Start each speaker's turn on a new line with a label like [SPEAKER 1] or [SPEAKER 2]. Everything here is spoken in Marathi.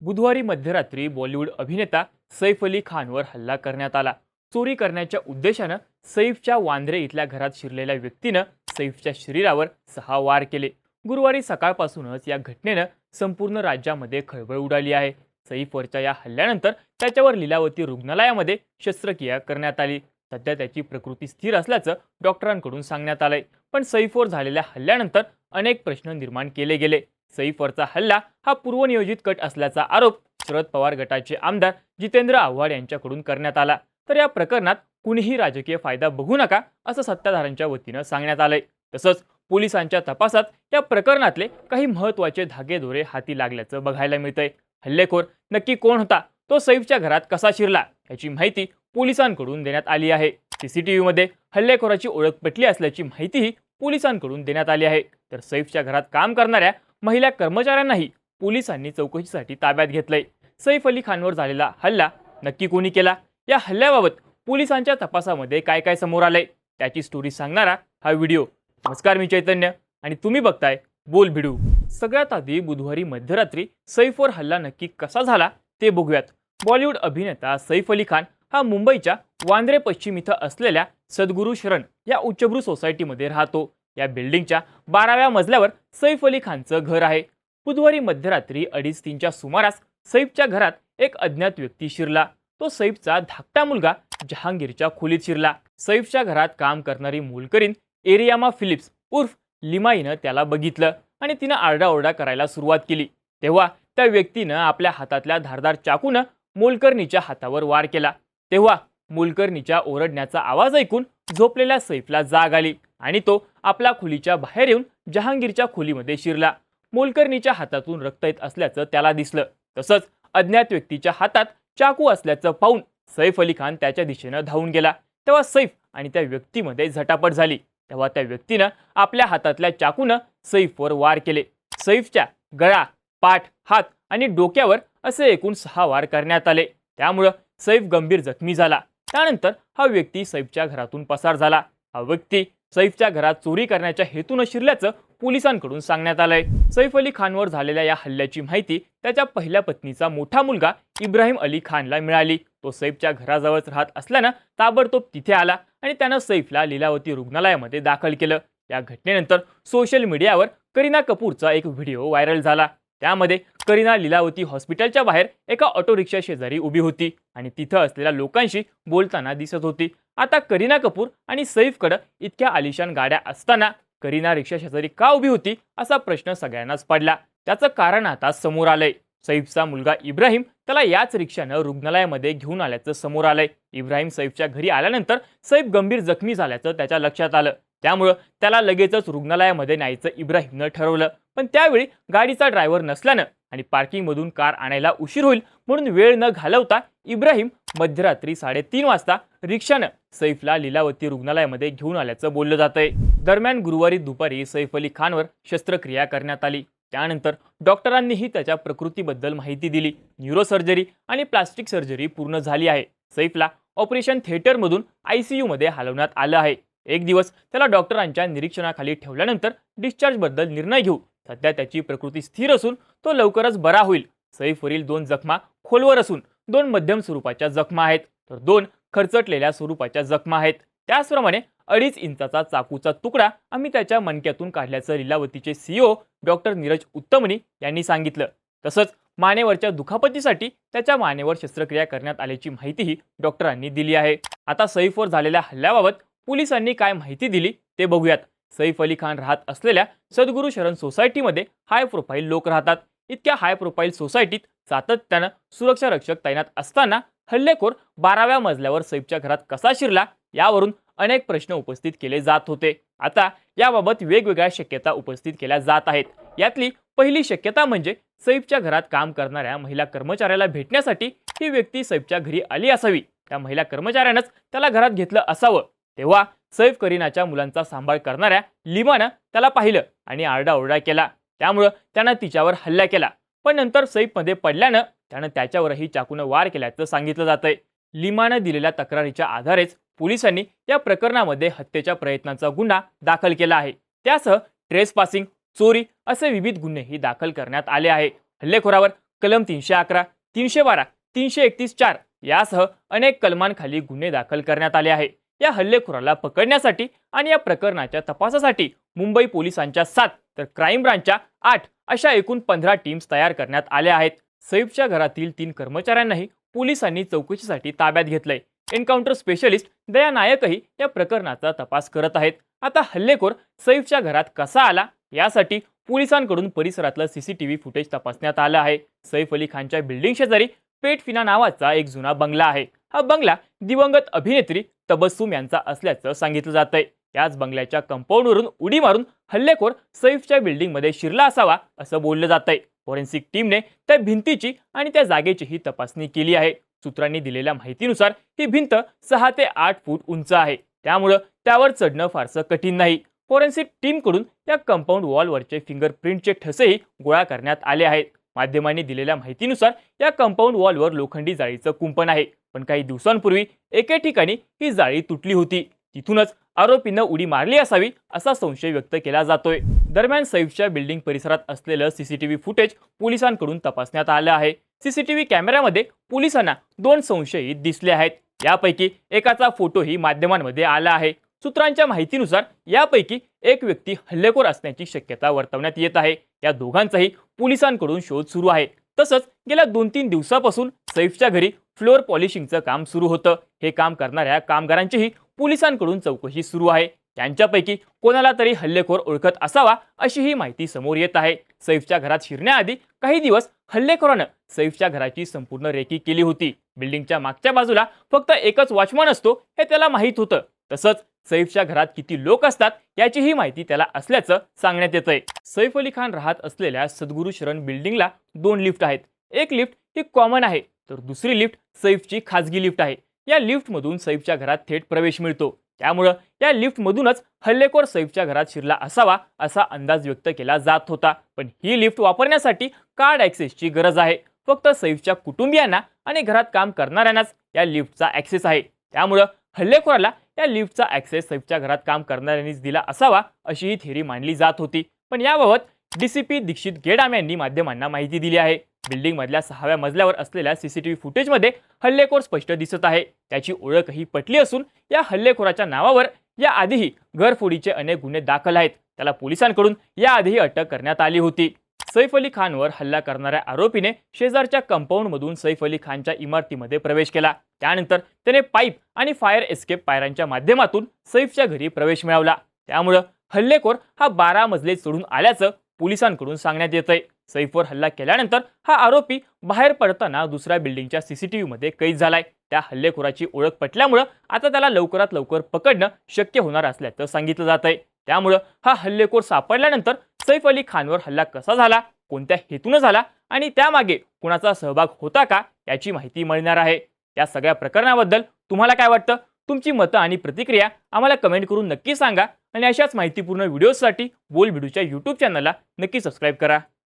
[SPEAKER 1] बुधवारी मध्यरात्री बॉलिवूड अभिनेता सैफ अली खानवर हल्ला करण्यात आला. चोरी करण्याच्या उद्देशानं सैफच्या वांद्रे इथल्या घरात शिरलेल्या व्यक्तीनं सैफच्या शरीरावर सहा वार केले. गुरुवारी सकाळपासूनच या घटनेनं संपूर्ण राज्यामध्ये खळबळ उडाली आहे. सैफवरच्या या हल्ल्यानंतर त्याच्यावर लिलावती रुग्णालयामध्ये शस्त्रक्रिया करण्यात आली. सध्या त्याची प्रकृती स्थिर असल्याचं डॉक्टरांकडून सांगण्यात आलंय. पण सैफवर झालेल्या हल्ल्यानंतर अनेक प्रश्न निर्माण केले गेले. सैफवरचा हल्ला हा पूर्वनियोजित कट असल्याचा आरोप शरद पवार गटाचे आमदार जितेंद्र आव्हाड यांच्याकडून करण्यात आला. तर या प्रकरणात कुणीही राजकीय फायदा बघू नका असं सत्ताधाऱ्यांच्या वतीनं सांगण्यात आलंय. तसंच पोलिसांच्या तपासात या प्रकरणातले काही महत्त्वाचे धागेदोरे हाती लागल्याचं बघायला मिळतंय. हल्लेखोर नक्की कोण होता? तो सैफच्या घरात कसा शिरला? याची माहिती पोलिसांकडून देण्यात आली आहे. सीसीटीव्हीमध्ये हल्लेखोराची ओळख पटली असल्याची माहितीही पोलिसांकडून देण्यात आली आहे. तर सैफच्या घरात काम करणाऱ्या महिला कर्मचाऱ्यांनाही पोलिसांनी चौकशीसाठी ताब्यात घेतलंय. सैफ अली खानवर झालेला हल्ला नक्की कोणी केला? या हल्ल्याबाबत पोलिसांच्या तपासामध्ये काय काय समोर आलंय? त्याची स्टोरी सांगणारा हा व्हिडिओ. नमस्कार मी चैतन्य आणि तुम्ही बघताय बोल भिडू. सगळ्यात आधी बुधवारी मध्यरात्री सैफवर हल्ला नक्की कसा झाला ते बघूयात. बॉलिवूड अभिनेता सैफ अली खान हा मुंबईच्या वांद्रे पश्चिम इथं असलेल्या सद्गुरू शरण या उच्चभ्रू सोसायटीमध्ये राहतो. या बिल्डिंगच्या बाराव्या मजल्यावर सैफ अली खानचं घर आहे. बुधवारी मध्यरात्री अडीच तीनच्या सुमारास सैफच्या घरात एक अज्ञात व्यक्ती शिरला. तो सैफचा धाकटा मुलगा जहांगीरच्या खोलीत शिरला. सैफच्या घरात काम करणारी मुलकरीन एरियामा फिलिप्स उर्फ लिमाईनं त्याला बघितलं आणि तिनं आरडाओरडा करायला सुरुवात केली. तेव्हा त्या व्यक्तीनं आपल्या हातातल्या धारदार चाकूनं मोलकर्णीच्या हातावर वार केला. तेव्हा मोलकर्णीच्या ओरडण्याचा आवाज ऐकून झोपलेल्या सैफला जाग आली. आणि तो आपल्या खोलीच्या बाहेर येऊन जहांगीरच्या खोलीमध्ये शिरला. मोलकर्णीच्या हातातून रक्त येत असल्याचं त्याला दिसलं. तसंच अज्ञात व्यक्तीच्या हातात चाकू असल्याचं पाहून सैफ अली खान त्याच्या दिशेनं धावून गेला. तेव्हा सैफ आणि त्या व्यक्तीमध्ये झटापट झाली. तेव्हा त्या व्यक्तीनं आपल्या हातातल्या चाकूनं सैफवर वार केले. सैफच्या गळा पाठ हात आणि डोक्यावर असे एकूण सहा वार करण्यात आले. त्यामुळं सैफ गंभीर जखमी झाला. त्यानंतर हा व्यक्ती सैफच्या घरातून पसार झाला. हा व्यक्ती सैफच्या घरात चोरी करण्याच्या हेतून शिरल्याचं पोलिसांकडून सांगण्यात आलंय. सैफ अली खानवर झालेल्या या हल्ल्याची माहिती त्याच्या पहिल्या पत्नीचा मोठा मुलगा इब्राहिम अली खानला मिळाली. तो सैफच्या घराजवळच राहत असल्यानं ताबडतोब तिथे आला आणि त्यानं सैफला लीलावती रुग्णालयामध्ये दाखल केलं. या घटनेनंतर सोशल मीडियावर करीना कपूरचा एक व्हिडिओ व्हायरल झाला. त्यामध्ये करीना लीलावती हॉस्पिटलच्या बाहेर एका ऑटो रिक्षा शेजारी उभी होती आणि तिथं असलेल्या लोकांशी बोलताना दिसत होती. आता करीना कपूर आणि सैफकडं इतक्या आलिशान गाड्या असताना करीना रिक्षा शेजारी का उभी होती असा प्रश्न सगळ्यांनाच पडला. त्याचं कारण आता समोर आलंय. सैफचा मुलगा इब्राहिम त्याला याच रिक्षानं रुग्णालयामध्ये घेऊन आल्याचं समोर आलंय. इब्राहिम सैफच्या घरी आल्यानंतर सैफ गंभीर जखमी झाल्याचं त्याच्या लक्षात आलं. त्यामुळं त्याला लगेचच रुग्णालयामध्ये न्यायचं इब्राहिमनं ठरवलं. पण त्यावेळी गाडीचा ड्रायव्हर नसल्यानं आणि पार्किंगमधून कार आणायला उशीर होईल म्हणून वेळ न घालवता इब्राहिम मध्यरात्री साडेतीन वाजता रिक्षानं सैफला लीलावती रुग्णालयामध्ये घेऊन आल्याचं बोललं जातंय. दरम्यान गुरुवारी दुपारी सैफ अली खानवर शस्त्रक्रिया करण्यात आली. त्यानंतर डॉक्टरांनीही त्याच्या प्रकृतीबद्दल माहिती दिली. न्यूरोसर्जरी आणि प्लास्टिक सर्जरी पूर्ण झाली आहे. सैफला ऑपरेशन थिएटरमधून यूमध्ये हलवण्यात आलं आहे. एक दिवस त्याला डॉक्टरांच्या निरीक्षणाखाली ठेवल्यानंतर डिस्चार्जबद्दल निर्णय घेऊ. सध्या त्याची प्रकृती स्थिर असून तो लवकरच बरा होईल. सैफवरील दोन जखमा खोलवर असून दोन मध्यम स्वरूपाच्या जखमा आहेत. तर दोन खरचटलेल्या स्वरूपाच्या जखमा आहेत. त्याचप्रमाणे अडीच इंचाचा चाकूचा तुकडा आम्ही त्याच्या मणक्यातून काढल्याचं लिलावतीचे सीईओ डॉक्टर नीरज उत्तमनी यांनी सांगितलं. तसंच मानेवरच्या दुखापतीसाठी त्याच्या मानेवर शस्त्रक्रिया करण्यात आल्याची माहितीही डॉक्टरांनी दिली आहे. आता सैफवर झालेल्या हल्ल्याबाबत पोलिसांनी काय माहिती दिली ते बघूयात. सैफ अली खान राहत असलेल्या सद्गुरू शरण सोसायटीमध्ये हाय प्रोफाईल लोक राहतात. इतक्या हाय प्रोफाईल सोसायटीत सातत्यानं सुरक्षा रक्षक तैनात असताना हल्लेखोर बाराव्या मजल्यावर सैफच्या घरात कसा शिरला यावरून अनेक प्रश्न उपस्थित केले जात होते. आता याबाबत वेगवेगळ्या शक्यता उपस्थित केल्या जात आहेत. यातली पहिली शक्यता म्हणजे सैफच्या घरात काम करणाऱ्या महिला कर्मचाऱ्याला भेटण्यासाठी ही व्यक्ती सैफच्या घरी आली असावी. त्या महिला कर्मचाऱ्यानंच त्याला घरात घेतलं असावं. तेव्हा सैफ करीनाच्या मुलांचा सांभाळ करणाऱ्या लिमानं त्याला पाहिलं आणि आरडाओरडा केला. त्यामुळं त्यानं तिच्यावर हल्ला केला. पण नंतर सैफमध्ये पडल्यानं त्यानं त्याच्यावरही चाकूनं वार केल्याचं सांगितलं जातंय. लिमानं दिलेल्या तक्रारीच्या आधारेच पोलिसांनी या प्रकरणामध्ये हत्येच्या प्रयत्नाचा गुन्हा दाखल केला आहे. त्यासह ट्रेस पासिंग चोरी असे विविध गुन्हेही दाखल करण्यात आले आहे. हल्लेखोरावर कलम तीनशे अकरा तीनशे बारा तीनशे एकतीस चार यासह अनेक कलमांखाली गुन्हे दाखल करण्यात आले आहे. या हल्लेखोराला पकडण्यासाठी आणि या प्रकरणाच्या तपासासाठी मुंबई पोलिसांच्या सात तर क्राईम ब्रांचच्या आठ अशा एकूण पंधरा टीम्स तयार करण्यात आल्या आहेत. सैफच्या घरातील तीन कर्मचाऱ्यांनाही पोलिसांनी चौकशीसाठी ताब्यात घेतलंय. एन्काउंटर स्पेशलिस्ट दया नायकही या प्रकरणाचा तपास करत आहेत. आता हल्लेखोर सैफच्या घरात कसा आला? यासाठी पोलिसांकडून परिसरातलं सीसीटीव्ही फुटेज तपासण्यात आलं आहे. सैफ अली खानच्या बिल्डिंग शेजारी पेटफिना नावाचा एक जुना बंगला आहे. हा बंगला दिवंगत अभिनेत्री तबस्सुम यांचा असल्याचं सांगितलं जातंय. याच बंगल्याच्या कंपाऊंडवरून उडी मारून हल्लेखोर सैफच्या बिल्डिंगमध्ये शिरला असावा असं बोललं जातंय. फॉरेन्सिक टीमने त्या भिंतीची आणि त्या जागेचीही तपासणी केली आहे. सूत्रांनी दिलेल्या माहितीनुसार ही भिंत सहा ते आठ फूट उंच आहे. त्यामुळं त्यावर चढणं फारसं कठीण नाही. फॉरेन्सिक टीमकडून या कंपाऊंड वॉलवरचे फिंगरप्रिंटचे ठसेही गोळा करण्यात आले आहेत. माध्यमांनी दिलेल्या माहितीनुसार या कंपाऊंड वॉलवर लोखंडी जाळीचं कुंपण आहे. पण काही दिवसांपूर्वी एके ठिकाणी ही जाळी तुटली होती. तिथूनच आरोपीनं उडी मारली असावी असा संशय व्यक्त केला जातोय. दरम्यान सैफच्या बिल्डिंग परिसरात असलेलं सीसीटीव्ही फुटेज पोलिसांकडून तपासण्यात आलं आहे. सीसीटीव्ही कॅमेऱ्यामध्ये पोलिसांना दोन संशयित दिसले आहेत. यापैकी एकाचा फोटोही माध्यमांमध्ये आला आहे. सूत्रांच्या माहितीनुसार यापैकी एक व्यक्ती हल्लेखोर असण्याची शक्यता वर्तवण्यात येत आहे. या दोघांचाही पोलिसांकडून शोध सुरू आहे. तसंच गेल्या दोन तीन दिवसापासून सैफच्या घरी फ्लोअर पॉलिशिंगचं काम सुरू होतं. हे काम करणाऱ्या कामगारांचीही पोलिसांकडून चौकशी सुरू आहे. त्यांच्यापैकी कोणाला तरी हल्लेखोर ओळखत असावा अशी ही माहिती समोर येत आहे. सैफच्या घरात शिरण्याआधी काही दिवस हल्लेखोरानं सैफच्या घराची संपूर्ण रेकी केली होती. बिल्डिंगच्या मागच्या बाजूला फक्त एकच वॉचमन असतो हे त्याला माहीत होतं. तसंच सैफच्या घरात किती लोक असतात याचीही माहिती त्याला असल्याचं सांगण्यात येतंय. सैफ अली खान राहत असलेल्या सद्गुरू शरण बिल्डिंगला दोन लिफ्ट आहेत. एक लिफ्ट ही कॉमन आहे तर दुसरी लिफ्ट सैफची खाजगी लिफ्ट आहे. या लिफ्टमधून सैफच्या घरात थेट प्रवेश मिळतो. त्यामुळं या लिफ्टमधूनच हल्लेखोर सैफच्या घरात शिरला असावा असा अंदाज व्यक्त केला जात होता. पण ही लिफ्ट वापरण्यासाठी कार्ड ॲक्सेसची गरज आहे. फक्त सैफच्या कुटुंबियांना आणि घरात काम करणाऱ्यांनाच या लिफ्टचा ॲक्सेस आहे. त्यामुळं हल्लेखोराला या लिफ्टचा ॲक्सेस सैफच्या घरात काम करणाऱ्यांनीच दिला असावा अशी ही थेरी मांडली जात होती. पण याबाबत डीसीपी दीक्षित गेडाम यांनी माध्यमांना माहिती दिली आहे. बिल्डिंगमधल्या सहाव्या मजल्यावर असलेल्या सीसीटीव्ही फुटेजमध्ये हल्लेखोर स्पष्ट दिसत आहे. त्याची ओळखही पटली असून या हल्लेखोराच्या नावावर या आधीही घरफोडीचे अनेक गुन्हे दाखल आहेत. त्याला पोलिसांकडून याआधीही अटक करण्यात आली होती. सैफ अली खानवर हल्ला करणाऱ्या आरोपीने शेजारच्या कंपाऊंडमधून सैफ अली खानच्या इमारतीमध्ये प्रवेश केला. त्यानंतर त्याने पाईप आणि फायर एस्केप पायऱ्यांच्या माध्यमातून सैफच्या घरी प्रवेश मिळवला. त्यामुळं हल्लेखोर हा बारा मजले चढून आल्याचं पोलिसांकडून सांगण्यात येतंय. सैफवर हल्ला केल्यानंतर हा आरोपी बाहेर पडताना दुसऱ्या बिल्डिंगच्या सीसीटीव्हीमध्ये कैद झालाय. त्या हल्लेखोराची ओळख पटल्यामुळं आता त्याला लवकरात लवकर पकडणं शक्य होणार असल्याचं सांगितलं जात आहे त्यामुळं हा हल्लेखोर सापडल्यानंतर सैफ अली खानवर हल्ला कसा झाला कोणत्या हेतूनं झाला आणि त्यामागे कुणाचा सहभाग होता का याची माहिती मिळणार आहे. या सगळ्या प्रकरणाबद्दल तुम्हाला काय वाटतं? तुमची मतं आणि प्रतिक्रिया आम्हाला कमेंट करून नक्की सांगा आणि अशाच माहितीपूर्ण व्हिडिओजसाठी बोल व्हिडिओच्या यूट्यूब चॅनलला नक्की सबस्क्राईब करा.